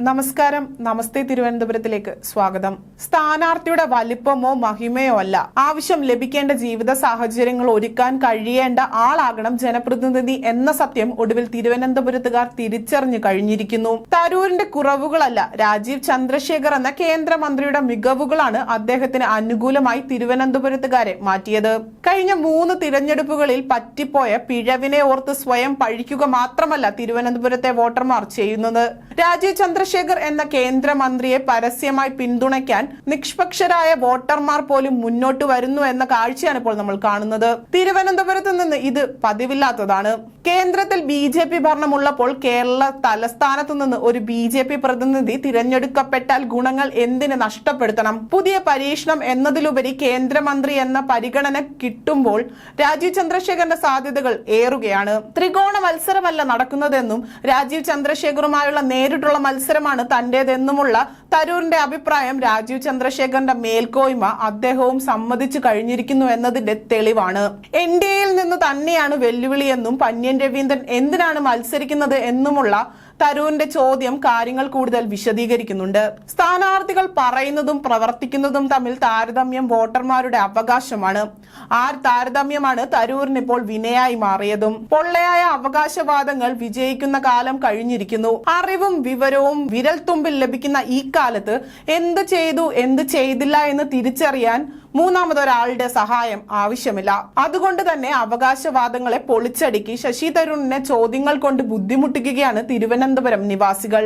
നമസ്കാരം. നമസ്തേ തിരുവനന്തപുരത്തിലേക്ക് സ്വാഗതം. സ്ഥാനാർത്ഥിയുടെ വലിപ്പമോ മഹിമയോ അല്ല. ആവശ്യം ലഭിക്കേണ്ട ജീവിത സാഹചര്യങ്ങൾ ഒരുക്കാൻ കഴിയേണ്ട ആളാകണം ജനപ്രതിനിധി എന്ന സത്യം ഒടുവിൽ തിരുവനന്തപുരത്തുകാർ തിരിച്ചറിഞ്ഞു കഴിഞ്ഞിരിക്കുന്നു. തരൂരിന്റെ കുറവുകളല്ല രാജീവ് ചന്ദ്രശേഖർ എന്ന കേന്ദ്രമന്ത്രിയുടെ മികവുകളാണ് അദ്ദേഹത്തിന് അനുകൂലമായി തിരുവനന്തപുരത്തുകാരെ മാറ്റിയത്. കഴിഞ്ഞ മൂന്ന് തിരഞ്ഞെടുപ്പുകളിൽ പറ്റിപ്പോയ പിഴവിനെ ഓർത്ത് സ്വയം പഴിക്കുക മാത്രമല്ല തിരുവനന്തപുരത്തെ വോട്ടർമാർ ചെയ്യുന്നത്. രാജീവ് ചന്ദ്രശേഖർ എന്ന കേന്ദ്രമന്ത്രിയെ പരസ്യമായി പിന്തുണയ്ക്കാൻ നിഷ്പക്ഷരായ വോട്ടർമാർ പോലും മുന്നോട്ട് വരുന്നു എന്ന കാഴ്ചയാണ് ഇപ്പോൾ നമ്മൾ കാണുന്നത്. തിരുവനന്തപുരത്ത് നിന്ന് ഇത് പതിവില്ലാത്തതാണ്. കേന്ദ്രത്തിൽ ബി ജെ പി ഭരണമുള്ളപ്പോൾ കേരള തലസ്ഥാനത്ത് നിന്ന് ഒരു ബി ജെ പി പ്രതിനിധി തിരഞ്ഞെടുക്കപ്പെട്ടാൽ ഗുണങ്ങൾ എന്തിന് നഷ്ടപ്പെടുത്തണം? പുതിയ പരീക്ഷണം എന്നതിലുപരി കേന്ദ്രമന്ത്രി എന്ന പരിഗണന കിട്ടുമ്പോൾ രാജീവ് ചന്ദ്രശേഖരന്റെ സാധ്യതകൾ ഏറുകയാണ്. ത്രികോണ മത്സരമല്ല നടക്കുന്നതെന്നും രാജീവ് ചന്ദ്രശേഖറുമായുള്ള നേരിട്ടുള്ള മത്സരമാണ് തന്റേതെന്നുമുള്ള തരൂരിന്റെ അഭിപ്രായം രാജീവ് ചന്ദ്രശേഖരന്റെ മേൽക്കോയ്മ അദ്ദേഹവും സമ്മതിച്ചു കഴിഞ്ഞിരിക്കുന്നു എന്നതിന്റെ തെളിവാണ്. എൻ ഡി എയിൽ നിന്ന് തന്നെയാണ് വെല്ലുവിളിയെന്നും പന്യൻ രവീന്ദ്രൻ എന്തിനാണ് മത്സരിക്കുന്നത് എന്നുമുള്ള തരൂരിന്റെ ചോദ്യം കാര്യങ്ങൾ കൂടുതൽ വിശദീകരിക്കുന്നുണ്ട്. സ്ഥാനാർത്ഥികൾ പറയുന്നതും പ്രവർത്തിക്കുന്നതും തമ്മിൽ താരതമ്യം വോട്ടർമാരുടെ അവകാശമാണ്. ആ താരതമ്യമാണ് തരൂരിന് ഇപ്പോൾ വിനയായി മാറിയതും. പൊള്ളയായ അവകാശവാദങ്ങൾ വിജയിക്കുന്ന കാലം കഴിഞ്ഞിരിക്കുന്നു. അറിവും വിവരവും വിരൽത്തുമ്പിൽ ലഭിക്കുന്ന ഈ കാലത്ത് എന്ത് ചെയ്തു എന്ത് ചെയ്തില്ല എന്ന് തിരിച്ചറിയാൻ മൂന്നാമതൊരാളുടെ സഹായം ആവശ്യമില്ല. അതുകൊണ്ട് തന്നെ അവകാശവാദങ്ങളെ പൊളിച്ചടുക്കി ശശി തരൂരിനെ ചോദ്യങ്ങൾ കൊണ്ട് ബുദ്ധിമുട്ടിക്കുകയാണ് തിരുവനന്തപുരം നിവാസികൾ.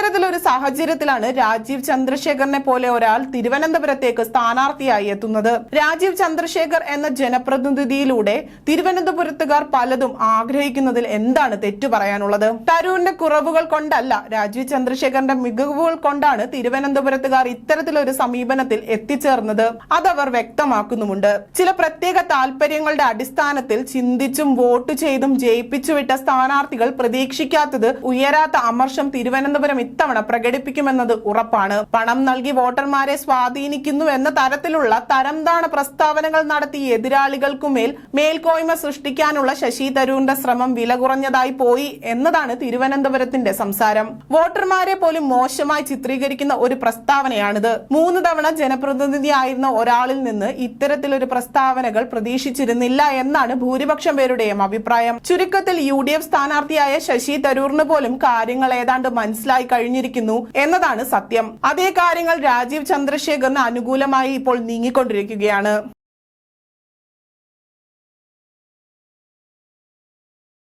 ഇത്തരത്തിലൊരു സാഹചര്യത്തിലാണ് രാജീവ് ചന്ദ്രശേഖറിനെ പോലെ ഒരാൾ തിരുവനന്തപുരത്തേക്ക് സ്ഥാനാർത്ഥിയായി എത്തുന്നത്. രാജീവ് ചന്ദ്രശേഖർ എന്ന ജനപ്രതിനിധിയിലൂടെ തിരുവനന്തപുരത്തുകാർ പലതും ആഗ്രഹിക്കുന്നതിൽ എന്താണ് തെറ്റു പറയാനുള്ളത്? തരൂരിന്റെ കുറവുകൾ കൊണ്ടല്ല രാജീവ് ചന്ദ്രശേഖറിന്റെ മികവുകൾ കൊണ്ടാണ് തിരുവനന്തപുരത്തുകാർ ഇത്തരത്തിലൊരു സമീപനത്തിൽ എത്തിച്ചേർന്നത്. അതവർ വ്യക്തമാക്കുന്നുമുണ്ട്. ചില പ്രത്യേക താല്പര്യങ്ങളുടെ അടിസ്ഥാനത്തിൽ ചിന്തിച്ചും വോട്ട് ചെയ്തും ജയിപ്പിച്ചുവിട്ട സ്ഥാനാർത്ഥികൾ പ്രതീക്ഷിക്കാത്തത് ഉയരാത്ത അമർഷം തിരുവനന്തപുരം ഇത്തവണ പ്രകടിപ്പിക്കുമെന്നത് ഉറപ്പാണ്. പണം നൽകി വോട്ടർമാരെ സ്വാധീനിക്കുന്നു എന്ന തരത്തിലുള്ള തരംതാണ പ്രസ്താവനകൾ നടത്തി എതിരാളികൾക്കുമേൽ മേൽക്കോയ്മ സൃഷ്ടിക്കാനുള്ള ശശി തരൂരിന്റെ ശ്രമം വില കുറഞ്ഞതായി പോയി എന്നതാണ് തിരുവനന്തപുരത്തിന്റെ സംസാരം. വോട്ടർമാരെ പോലും മോശമായി ചിത്രീകരിക്കുന്ന ഒരു പ്രസ്താവനയാണിത്. മൂന്ന് തവണ ജനപ്രതിനിധിയായിരുന്ന ഒരാളിൽ നിന്ന് ഇത്തരത്തിലൊരു പ്രസ്താവനകൾ പ്രതീക്ഷിച്ചിരുന്നില്ല എന്നാണ് ഭൂരിപക്ഷം പേരുടെയും അഭിപ്രായം. ചുരുക്കത്തിൽ യു ഡി എഫ് സ്ഥാനാർത്ഥിയായ ശശി തരൂറിന് പോലും കാര്യങ്ങൾ ഏതാണ്ട് മനസ്സിലായി കഴിഞ്ഞിരിക്കുന്നു എന്നതാണ് സത്യം. അതേ കാര്യങ്ങൾ രാജീവ് ചന്ദ്രശേഖറിന് അനുകൂലമായി ഇപ്പോൾ നീങ്ങിക്കൊണ്ടിരിക്കുകയാണ്.